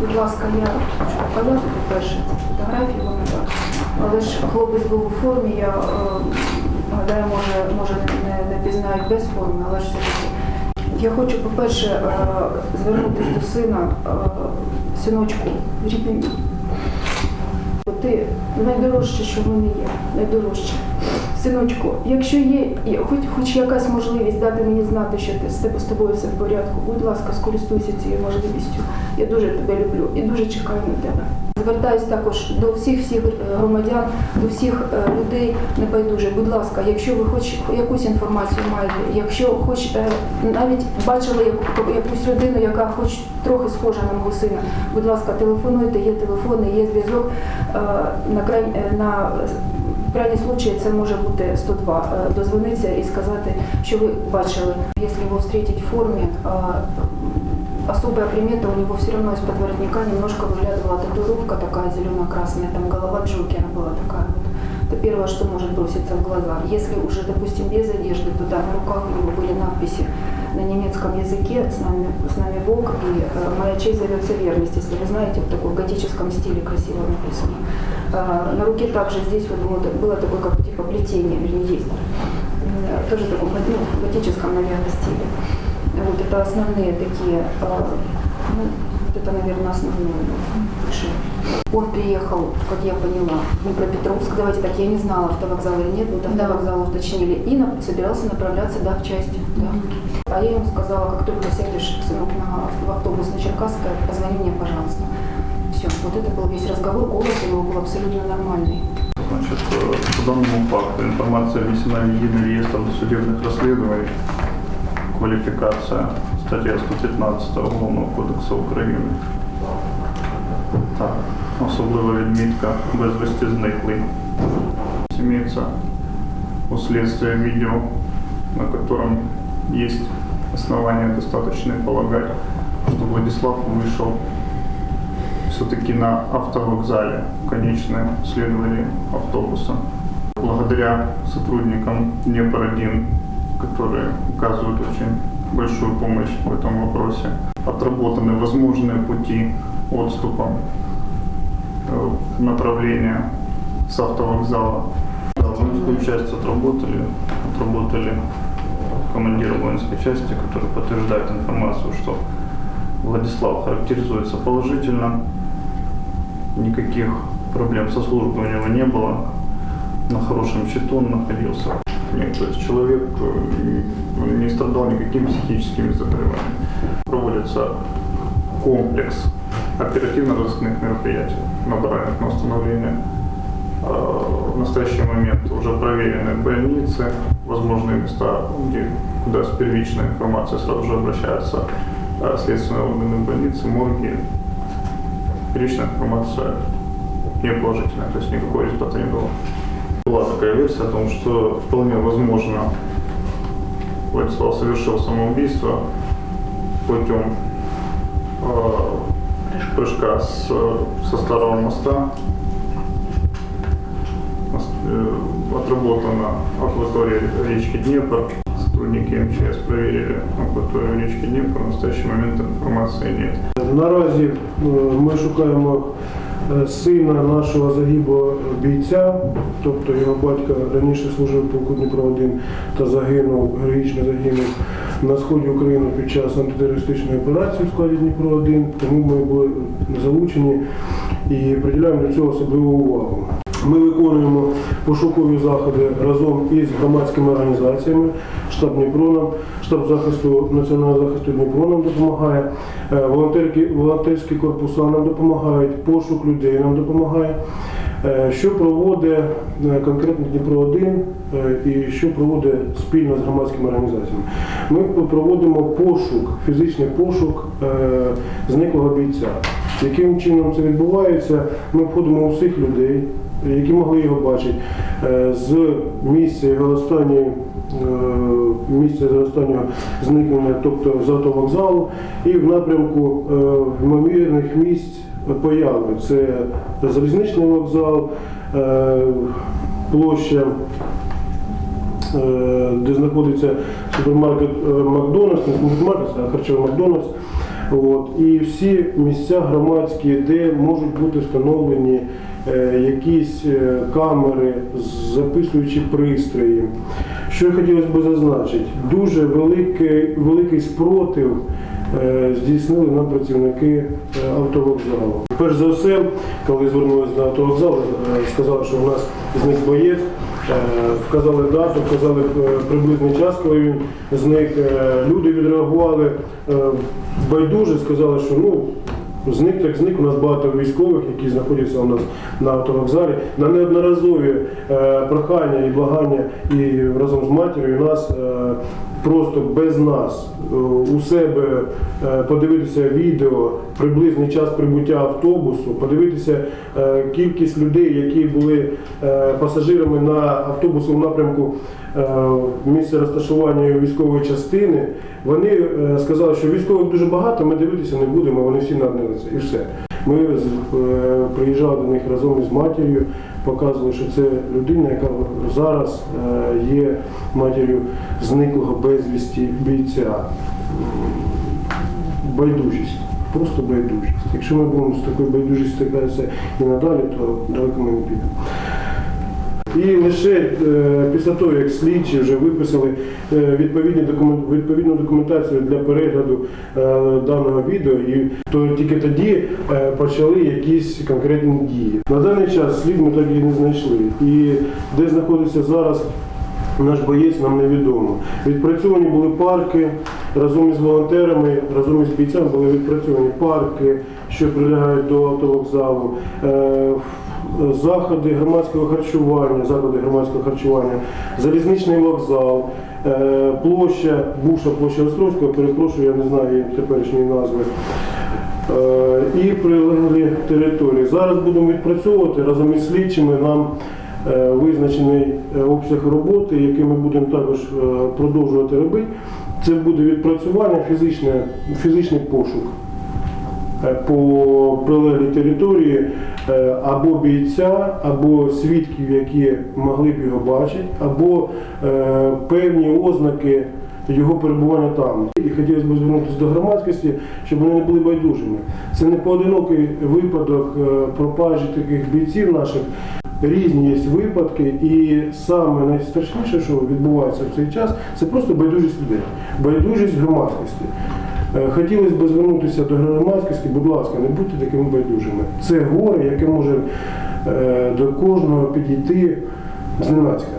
Будь ласка, я хочу показати, по-перше, фотографії вони так. Але ж хлопець був у формі, я е, гадаю, може, може не, не пізнають без форми, але ж. Я хочу, по-перше, е, звернутися до сина, е, синочку, рідний. Ти найдорожче, що в мене є, найдорожче. Синочку, якщо є хоч, хоч якась можливість дати мені знати, що ти з тобою все в порядку, будь ласка, скористуйся цією можливістю. Я дуже тебе люблю і дуже чекаю на тебе. Звертаюсь також до всіх всіх е, громадян, до всіх е, людей небайдуже. Будь ласка, якщо ви хоч якусь інформацію маєте, якщо хоч е, навіть бачили якусь людину, яка хоч трохи схожа на мого сина, будь ласка, телефонуйте, є телефони, є зв'язок. На край на в крайній случае це може бути 102. Е, Дозвонитися і сказати, що ви бачили. Якщо його встретить в формі, а, особая примета у него все равно из-под воротника немножко выглядывала татуировка такая зелено-красная, там голова Джокера была такая вот. Это первое, что может броситься в глаза. Если уже, допустим, без одежды, то да, на руках у него были надписи на немецком языке «С нами, с нами Бог» и э, «Моя честь зовется верность», если вы знаете, в таком готическом стиле красиво написано. А, На руке также здесь вот было, было такое, как типа плетение, вернее, есть. Э, Тоже в таком ну, готическом, наверное, стиле. Вот это основные такие, а, ну, вот это, наверное, основное. Он приехал, как я поняла, в Днепропетровск. Давайте так, я не знала, автовокзал или нет, вот Да. автовокзал уточнили. И на- собирался направляться, да, в часть. Да. А я ему сказала, как только сядешь, сынок, на, в автобус на Черкасское, позвони мне, пожалуйста. Все, вот это был весь разговор, голос его был абсолютно нормальный. Значит, э, по данному факту информация внесена в единый реестр досудебных расследований. Квалификация. Статья 115 Уголовного кодекса України. Так, особлива відмітка безвісти зниклий. Имеется у следствия видео, на котором есть основания достаточные полагать, что Владислав вышел все-таки на автовокзале в конечном следовании автобуса. Благодаря сотрудникам Днепр-1, которые оказывают очень большую помощь в этом вопросе, отработаны возможные пути отступа э, в с автовокзала. Да, воинскую часть отработали, отработали командира воинской части, который подтверждает информацию, что Владислав характеризуется положительно, никаких проблем со службой у него не было, на хорошем счету он находился. Нет, то есть человек э, не страдал никакими психическими заболеваниями. Проводится комплекс оперативно-розыскных мероприятий, набираемых на установление. Э, В настоящий момент уже проверены больницы, возможные места, где, куда с первичной информацией сразу же обращаются э, следственные органы больницы, морги. Первичная информация не положительная, то есть никакого результата не было. Была такая версия о том, что вполне возможно Владислав совершил самоубийство путем э, прыжка с, со старого моста. Мос- э, Отработана акватория речки Днепр. Сотрудники МЧС проверили акваторию речки Днепр. В настоящий момент информации нет. Наразі е, ми шукаємо е, сина нашого загиблого бійця, тобто його батько раніше служив полку Дніпро 1 та загинув, героїчно загинув на сході України під час антитерористичної операції в складі Дніпро 1 тому ми були залучені і приділяємо для цього особливу увагу. Ми виконуємо пошукові заходи разом із громадськими організаціями. Штаб Дніпро нам, штаб захисту національного захисту Дніпро нам допомагає. Е, волонтерські корпуса нам допомагають, пошук людей нам допомагає. Е, Що проводить е, конкретно Дніпро 1 е, і що проводить спільно з громадськими організаціями? Ми проводимо пошук, фізичний пошук зниклого бійця. Яким чином це відбувається? Ми входимо у всіх людей, які могли його бачити, з місця його останньої місця за останнього зникнення, тобто з автовокзалу, і в напрямку ймовірних місць появи. Це залізничний вокзал, е, площа. е, Де знаходиться супермаркет е, Макдональдс, не супермаркет, а харчовий Макдональдс, От, і всі місця громадські, де можуть бути встановлені якісь камери, записуючі пристрої. Що хотілося б зазначити, дуже великий, великий спротив здійснили нам працівники е, автовокзалу. Перш за все, коли звернулися до автовокзалу, е, сказали, що у нас зник боєць, е, вказали дату, вказали е, приблизний час, коли він зник. Е, Люди відреагували е, байдуже, сказали, що ну. Зник так зник. У нас багато військових, які знаходяться у нас на автовокзалі. На неодноразові е, прохання і благання і разом з матір'ю нас е, просто без нас е, у себе е, подивитися відео, приблизний час прибуття автобусу, подивитися е, кількість людей, які були пасажирами на автобусу в напрямку місця розташування військової частини. Вони сказали, що військових дуже багато, ми дивитися не будемо, вони всі на. І все. Ми е, приїжджали до них разом із матір'ю, показували, що це людина, яка зараз е, є матір'ю зниклого безвісті бійця. Байдужість. Просто байдужість. Якщо ми будемо з такою байдужістю стикатися і надалі, то далеко ми не підемо. І лише е, після того, як слідчі вже виписали е, відповідну документацію для перегляду е, даного відео, і то тільки тоді почали якісь конкретні дії. На даний час слід ми так і не знайшли. І де знаходиться зараз наш боєць, нам невідомо. Відпрацьовані були парки разом із волонтерами, разом із бійцями були відпрацьовані парки, що прилягають до автовокзалу. Заходи громадського харчування, заклади громадського харчування, залізничний вокзал, е, площа, бувша площа Островського, перепрошую, я не знаю її теперішньої назви. Е, І прилеглі території. Зараз будемо відпрацьовувати разом із слідчими нам е, визначений обсяг роботи, який ми будемо також продовжувати робити. Це буде відпрацювання, фізичне, фізичний пошук по прилеглій території е, або бійця, або свідків, які могли б його бачити, або е, певні ознаки його перебування там. І хотілося б звернутися до громадськості, щоб вони не були байдужими. Це не поодинокий випадок е, пропажі таких бійців наших. Різні є випадки, і саме найстрашніше, що відбувається в цей час, це просто байдужість людей, байдужість громадськості. Е, Хотілося б звернутися до громадськості, будь ласка, не будьте такими байдужими. Це горе, яке може е, до кожного підійти зненацька.